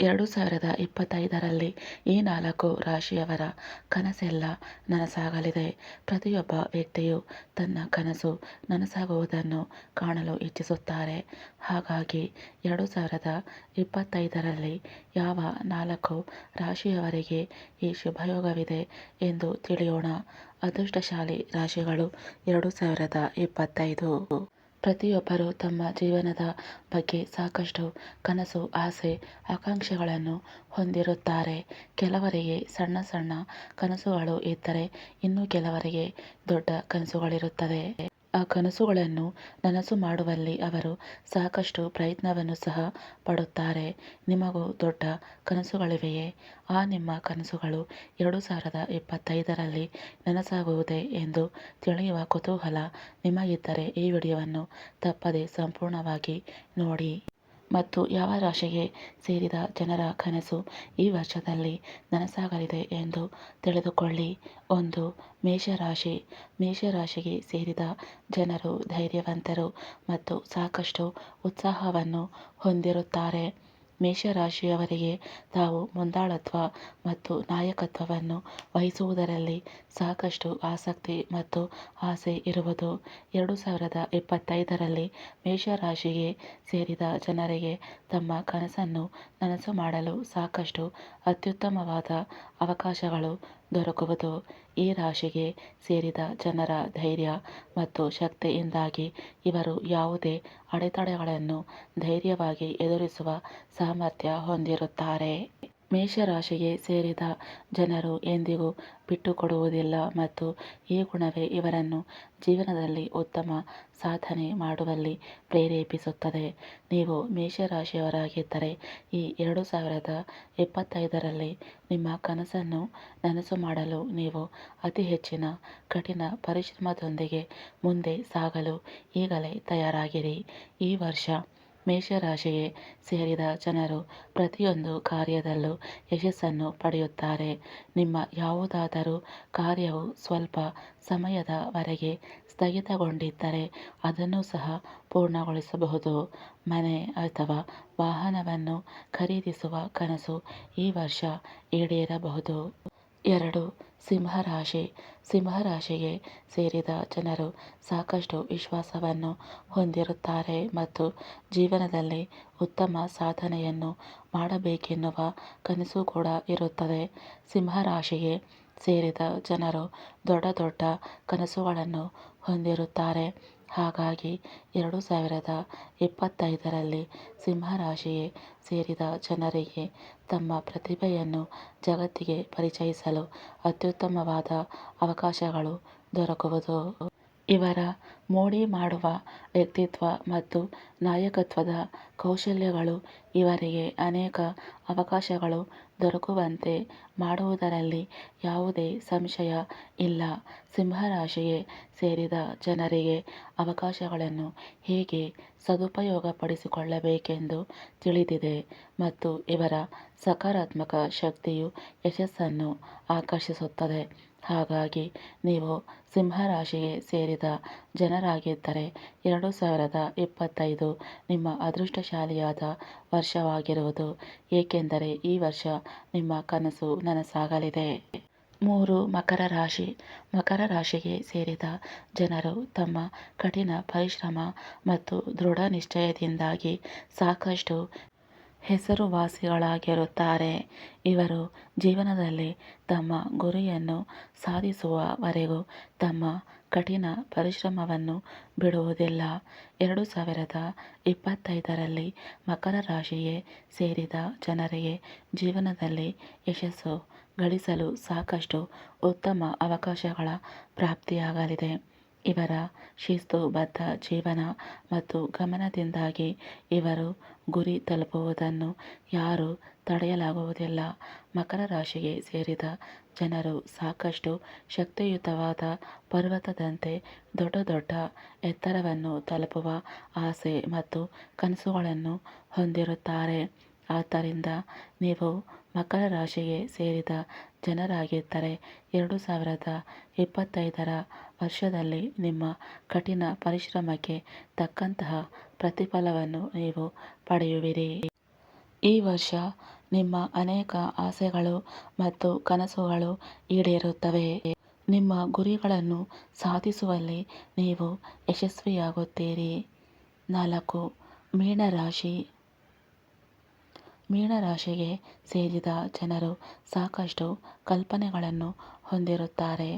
ಎರಡು ಸಾವಿರದ ಇಪ್ಪತ್ತೈದರಲ್ಲಿ ಈ ನಾಲ್ಕು ರಾಶಿಯವರ ಕನಸೆಲ್ಲ ನನಸಾಗಲಿದೆ. ಪ್ರತಿಯೊಬ್ಬ ವ್ಯಕ್ತಿಯು ತನ್ನ ಕನಸು ನನಸಾಗುವುದನ್ನು ಕಾಣಲು ಇಚ್ಛಿಸುತ್ತಾರೆ. ಹಾಗಾಗಿ ಎರಡು ಸಾವಿರದ ಇಪ್ಪತ್ತೈದರಲ್ಲಿ ಯಾವ ನಾಲ್ಕು ರಾಶಿಯವರಿಗೆ ಈ ಶುಭಯೋಗವಿದೆ ಎಂದು ತಿಳಿಯೋಣ. ಅದೃಷ್ಟಶಾಲಿ ರಾಶಿಗಳು ಎರಡು ಸಾವಿರದ ಇಪ್ಪತ್ತೈದು. ಪ್ರತಿಯೊಬ್ಬರು ತಮ್ಮ ಜೀವನದ ಬಗ್ಗೆ ಸಾಕಷ್ಟು ಕನಸು, ಆಸೆ, ಆಕಾಂಕ್ಷೆಗಳನ್ನು ಹೊಂದಿರುತ್ತಾರೆ. ಕೆಲವರಿಗೆ ಸಣ್ಣ ಸಣ್ಣ ಕನಸುಗಳು ಇದ್ದರೆ ಇನ್ನು ಕೆಲವರಿಗೆ ದೊಡ್ಡ ಕನಸುಗಳಿರುತ್ತದೆ ಆ ಕನಸುಗಳನ್ನು ನನಸು ಮಾಡುವಲ್ಲಿ ಅವರು ಸಾಕಷ್ಟು ಪ್ರಯತ್ನವನ್ನು ಸಹ ಪಡುತ್ತಾರೆ. ನಿಮಗೂ ದೊಡ್ಡ ಕನಸುಗಳಿವೆಯೇ? ಆ ನಿಮ್ಮ ಕನಸುಗಳು ಎರಡು ಸಾವಿರದ ಇಪ್ಪತ್ತೈದರಲ್ಲಿ ನನಸಾಗುವುದೇ ಎಂದು ತಿಳಿಯುವ ಕುತೂಹಲ ನಿಮಗಿದ್ದರೆ ಈ ವಿಡಿಯೋವನ್ನು ತಪ್ಪದೆ ಸಂಪೂರ್ಣವಾಗಿ ನೋಡಿ. ಮತ್ತು ಯಾವ ರಾಶಿಗೆ ಸೇರಿದ ಜನರ ಕನಸು ಈ ವರ್ಷದಲ್ಲಿ ನನಸಾಗಲಿದೆ ಎಂದು ತಿಳಿದುಕೊಳ್ಳಿ. ಒಂದು, ಮೇಷರಾಶಿ. ಮೇಷರಾಶಿಗೆ ಸೇರಿದ ಜನರು ಧೈರ್ಯವಂತರು ಮತ್ತು ಸಾಕಷ್ಟು ಉತ್ಸಾಹವನ್ನು ಹೊಂದಿರುತ್ತಾರೆ. ಮೇಷರಾಶಿಯವರಿಗೆ ತಾವು ಮುಂದಾಳತ್ವ ಮತ್ತು ನಾಯಕತ್ವವನ್ನು ವಹಿಸುವುದರಲ್ಲಿ ಸಾಕಷ್ಟು ಆಸಕ್ತಿ ಮತ್ತು ಆಸೆ ಇರುವುದು. ಎರಡು ಸಾವಿರದ ಇಪ್ಪತ್ತೈದರಲ್ಲಿ ಮೇಷರಾಶಿಗೆ ಸೇರಿದ ಜನರಿಗೆ ತಮ್ಮ ಕನಸನ್ನು ನನಸು ಮಾಡಲು ಸಾಕಷ್ಟು ಅತ್ಯುತ್ತಮವಾದ ಅವಕಾಶಗಳು ದೊರಕುವುದು ಈ ರಾಶಿಗೆ ಸೇರಿದ ಜನರ ಧೈರ್ಯ ಮತ್ತು ಶಕ್ತಿಯಿಂದಾಗಿ ಇವರು ಯಾವುದೇ ಅಡೆತಡೆಗಳನ್ನು ಧೈರ್ಯವಾಗಿ ಎದುರಿಸುವ ಸಾಮರ್ಥ್ಯ ಹೊಂದಿರುತ್ತಾರೆ. ಮೇಷರಾಶಿಗೆ ಸೇರಿದ ಜನರು ಎಂದಿಗೂ ಬಿಟ್ಟುಕೊಡುವುದಿಲ್ಲ ಮತ್ತು ಈ ಗುಣವೇ ಇವರನ್ನು ಜೀವನದಲ್ಲಿ ಉತ್ತಮ ಸಾಧನೆ ಮಾಡುವಲ್ಲಿ ಪ್ರೇರೇಪಿಸುತ್ತದೆ. ನೀವು ಮೇಷರಾಶಿಯವರಾಗಿದ್ದರೆ ಈ ಎರಡು ಸಾವಿರದ ಇಪ್ಪತ್ತೈದರಲ್ಲಿ ನಿಮ್ಮ ಕನಸನ್ನು ನನಸು ಮಾಡಲು ನೀವು ಅತಿ ಹೆಚ್ಚಿನ ಕಠಿಣ ಪರಿಶ್ರಮದೊಂದಿಗೆ ಮುಂದೆ ಸಾಗಲು ಈಗಲೇ ತಯಾರಾಗಿರಿ. ಈ ವರ್ಷ ಮೇಷರಾಶಿಗೆ ಸೇರಿದ ಜನರು ಪ್ರತಿಯೊಂದು ಕಾರ್ಯದಲ್ಲೂ ಯಶಸ್ಸನ್ನು ಪಡೆಯುತ್ತಾರೆ. ನಿಮ್ಮ ಯಾವುದಾದರೂ ಕಾರ್ಯವು ಸ್ವಲ್ಪ ಸಮಯದವರೆಗೆ ಸ್ಥಗಿತಗೊಂಡಿದ್ದರೆ ಅದನ್ನು ಸಹ ಪೂರ್ಣಗೊಳಿಸಬಹುದು. ಮನೆ ಅಥವಾ ವಾಹನವನ್ನು ಖರೀದಿಸುವ ಕನಸು ಈ ವರ್ಷ ಈಡೇರಬಹುದು. ಎರಡು ಸಿಂಹರಾಶಿ. ಸಿಂಹರಾಶಿಗೆ ಸೇರಿದ ಜನರು ಸಾಕಷ್ಟು ವಿಶ್ವಾಸವನ್ನು ಹೊಂದಿರುತ್ತಾರೆ ಮತ್ತು ಜೀವನದಲ್ಲಿ ಉತ್ತಮ ಸಾಧನೆಯನ್ನು ಮಾಡಬೇಕೆನ್ನುವ ಕನಸು ಕೂಡ ಇರುತ್ತದೆ. ಸಿಂಹರಾಶಿಗೆ ಸೇರಿದ ಜನರು ದೊಡ್ಡ ದೊಡ್ಡ ಕನಸುಗಳನ್ನು ಹೊಂದಿರುತ್ತಾರೆ. ಹಾಗಾಗಿ ಎರಡು ಸಾವಿರದ ಇಪ್ಪತ್ತೈದರಲ್ಲಿ ಸಿಂಹರಾಶಿಗೆ ಸೇರಿದ ಜನರಿಗೆ ತಮ್ಮ ಪ್ರತಿಭೆಯನ್ನು ಜಗತ್ತಿಗೆ ಪರಿಚಯಿಸಲು ಅತ್ಯುತ್ತಮವಾದ ಅವಕಾಶಗಳು ದೊರಕುವುದು. ಇವರ ಮೋಡಿ ಮಾಡುವ ವ್ಯಕ್ತಿತ್ವ ಮತ್ತು ನಾಯಕತ್ವದ ಕೌಶಲ್ಯಗಳು ಇವರಿಗೆ ಅನೇಕ ಅವಕಾಶಗಳು ದೊರಕುವಂತೆ ಮಾಡುವುದರಲ್ಲಿ ಯಾವುದೇ ಸಂಶಯ ಇಲ್ಲ. ಸಿಂಹರಾಶಿಗೆ ಸೇರಿದ ಜನರಿಗೆ ಅವಕಾಶಗಳನ್ನು ಹೇಗೆ ಸದುಪಯೋಗಪಡಿಸಿಕೊಳ್ಳಬೇಕೆಂದು ತಿಳಿದಿದೆ ಮತ್ತು ಇವರ ಸಕಾರಾತ್ಮಕ ಶಕ್ತಿಯು ಯಶಸ್ಸನ್ನು ಆಕರ್ಷಿಸುತ್ತದೆ. ಹಾಗಾಗಿ ನೀವು ಸಿಂಹರಾಶಿಗೆ ಸೇರಿದ ಜನರಾಗಿದ್ದರೆ ಎರಡು ಸಾವಿರದ ಇಪ್ಪತ್ತೈದು ನಿಮ್ಮ ಅದೃಷ್ಟಶಾಲಿಯಾದ ವರ್ಷವಾಗಿರುವುದು, ಏಕೆಂದರೆ ಈ ವರ್ಷ ನಿಮ್ಮ ಕನಸು ನನಸಾಗಲಿದೆ. ಮೂರು, ಮಕರ ರಾಶಿ. ಮಕರ ರಾಶಿಗೆ ಸೇರಿದ ಜನರು ತಮ್ಮ ಕಠಿಣ ಪರಿಶ್ರಮ ಮತ್ತು ದೃಢ ನಿಶ್ಚಯದಿಂದಾಗಿ ಸಾಕಷ್ಟು ಹೆಸರುವಾಸಿಗಳಾಗಿರುತ್ತಾರೆ. ಇವರು ಜೀವನದಲ್ಲಿ ತಮ್ಮ ಗುರಿಯನ್ನು ಸಾಧಿಸುವವರೆಗೂ ತಮ್ಮ ಕಠಿಣ ಪರಿಶ್ರಮವನ್ನು ಬಿಡುವುದಿಲ್ಲ. ಎರಡು ಸಾವಿರದ ಇಪ್ಪತ್ತೈದರಲ್ಲಿ ಮಕರ ರಾಶಿಯೇ ಸೇರಿದ ಜನರಿಗೆ ಜೀವನದಲ್ಲಿ ಯಶಸ್ಸು ಗಳಿಸಲು ಸಾಕಷ್ಟು ಉತ್ತಮ ಅವಕಾಶಗಳ ಪ್ರಾಪ್ತಿಯಾಗಲಿದೆ. ಇವರ ಶಿಸ್ತುಬದ್ಧ ಜೀವನ ಮತ್ತು ಗಮನದಿಂದಾಗಿ ಇವರು ಗುರಿ ತಲುಪುವುದನ್ನು ಯಾರೂ ತಡೆಯಲಾಗುವುದಿಲ್ಲ. ಮಕರ ರಾಶಿಗೆ ಸೇರಿದ ಜನರು ಸಾಕಷ್ಟು ಶಕ್ತಿಯುತವಾದ ಪರ್ವತದಂತೆ ದೊಡ್ಡ ದೊಡ್ಡ ಎತ್ತರವನ್ನು ತಲುಪುವ ಆಸೆ ಮತ್ತು ಕನಸುಗಳನ್ನು ಹೊಂದಿರುತ್ತಾರೆ. ಆದ್ದರಿಂದ ನೀವು ಮಕರ ರಾಶಿಗೆ ಸೇರಿದ ಜನರಾಗಿದ್ದರೆ ಎರಡು ಸಾವಿರದ ಇಪ್ಪತ್ತೈದರ ವರ್ಷದಲ್ಲಿ ನಿಮ್ಮ ಕಠಿಣ ಪರಿಶ್ರಮಕ್ಕೆ ತಕ್ಕಂತಹ ಪ್ರತಿಫಲವನ್ನು ನೀವು ಪಡೆಯುವಿರಿ. ಈ ವರ್ಷ ನಿಮ್ಮ ಅನೇಕ ಆಸೆಗಳು ಮತ್ತು ಕನಸುಗಳು ಈಡೇರುತ್ತವೆ. ನಿಮ್ಮ ಗುರಿಗಳನ್ನು ಸಾಧಿಸುವಲ್ಲಿ ನೀವು ಯಶಸ್ವಿಯಾಗುತ್ತೀರಿ. ನಾಲ್ಕು, ಮೀನರಾಶಿ. ಮೀನರಾಶಿಗೆ ಸೇರಿದ ಜನರು ಸಾಕಷ್ಟು ಕಲ್ಪನೆಗಳನ್ನು ಹೊಂದಿರುತ್ತಾರೆ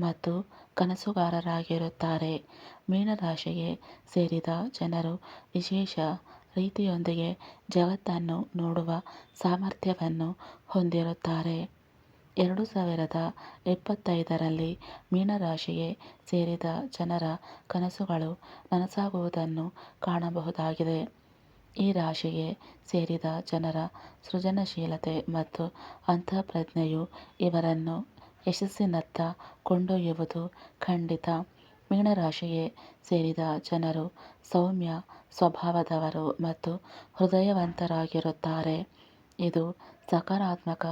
ಮತ್ತು ಕನಸುಗಾರರಾಗಿರುತ್ತಾರೆ. ಮೀನರಾಶಿಗೆ ಸೇರಿದ ಜನರು ವಿಶೇಷ ರೀತಿಯೊಂದಿಗೆ ಜಗತ್ತನ್ನು ನೋಡುವ ಸಾಮರ್ಥ್ಯವನ್ನು ಹೊಂದಿರುತ್ತಾರೆ. ಎರಡು ಸಾವಿರದ ಇಪ್ಪತ್ತೈದರಲ್ಲಿ ಮೀನರಾಶಿಗೆ ಸೇರಿದ ಜನರ ಕನಸುಗಳು ನನಸಾಗುವುದನ್ನು ಕಾಣಬಹುದಾಗಿದೆ. ಈ ರಾಶಿಗೆ ಸೇರಿದ ಜನರ ಸೃಜನಶೀಲತೆ ಮತ್ತು ಅಂತಃಪ್ರಜ್ಞೆಯು ಇವರನ್ನು ಯಶಸ್ಸಿನತ್ತ ಕೊಂಡೊಯ್ಯುವುದು ಖಂಡಿತ. ಮೀನರಾಶಿಗೆ ಸೇರಿದ ಜನರು ಸೌಮ್ಯ ಸ್ವಭಾವದವರು ಮತ್ತು ಹೃದಯವಂತರಾಗಿರುತ್ತಾರೆ. ಇದು ಸಕಾರಾತ್ಮಕ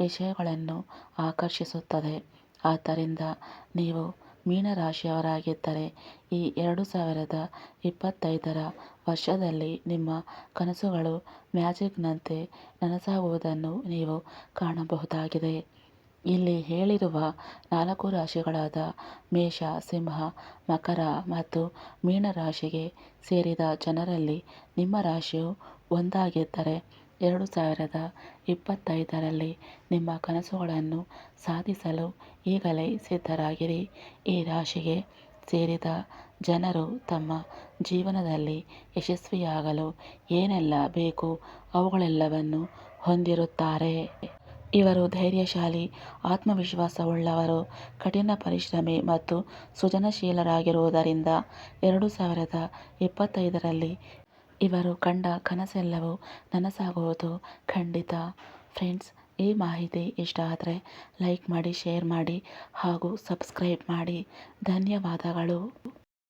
ವಿಷಯಗಳನ್ನು ಆಕರ್ಷಿಸುತ್ತದೆ. ಆದ್ದರಿಂದ ನೀವು ಮೀನರಾಶಿಯವರಾಗಿದ್ದರೆ ಈ ಎರಡು ಸಾವಿರದ ಇಪ್ಪತ್ತೈದರ ವರ್ಷದಲ್ಲಿ ನಿಮ್ಮ ಕನಸುಗಳು ಮ್ಯಾಜಿಕ್ನಂತೆ ನನಸಾಗುವುದನ್ನು ನೀವು ಕಾಣಬಹುದಾಗಿದೆ. ಇಲ್ಲಿ ಹೇಳಿರುವ ನಾಲ್ಕು ರಾಶಿಗಳಾದ ಮೇಷ, ಸಿಂಹ, ಮಕರ ಮತ್ತು ಮೀನರಾಶಿಗೆ ಸೇರಿದ ಜನರಲ್ಲಿ ನಿಮ್ಮ ರಾಶಿಯು ಒಂದಾಗಿದ್ದರೆ ಎರಡು ಸಾವಿರದ ಇಪ್ಪತ್ತೈದರಲ್ಲಿ ನಿಮ್ಮ ಕನಸುಗಳನ್ನು ಸಾಧಿಸಲು ಈಗಲೇ ಸಿದ್ಧರಾಗಿರಿ. ಈ ರಾಶಿಗೆ ಸೇರಿದ ಜನರು ತಮ್ಮ ಜೀವನದಲ್ಲಿ ಯಶಸ್ವಿಯಾಗಲು ಏನೆಲ್ಲ ಬೇಕು ಅವುಗಳೆಲ್ಲವನ್ನು ಹೊಂದಿರುತ್ತಾರೆ. ಇವರು ಧೈರ್ಯಶಾಲಿ, ಆತ್ಮವಿಶ್ವಾಸವುಳ್ಳವರು, ಕಠಿಣ ಪರಿಶ್ರಮಿ ಮತ್ತು ಸೃಜನಶೀಲರಾಗಿರುವುದರಿಂದ ಎರಡು ಸಾವಿರದ ಇಪ್ಪತ್ತೈದರಲ್ಲಿ ಇವರು ಕಂಡ ಕನಸೆಲ್ಲವೂ ನನಸಾಗುವುದು. ಖಂಡಿತ. ಫ್ರೆಂಡ್ಸ್, ಈ ಮಾಹಿತಿ ಇಷ್ಟ ಆದರೆ ಲೈಕ್ ಮಾಡಿ, ಶೇರ್ ಮಾಡಿ ಹಾಗೂ ಸಬ್ಸ್ಕ್ರೈಬ್ ಮಾಡಿ. ಧನ್ಯವಾದಗಳು.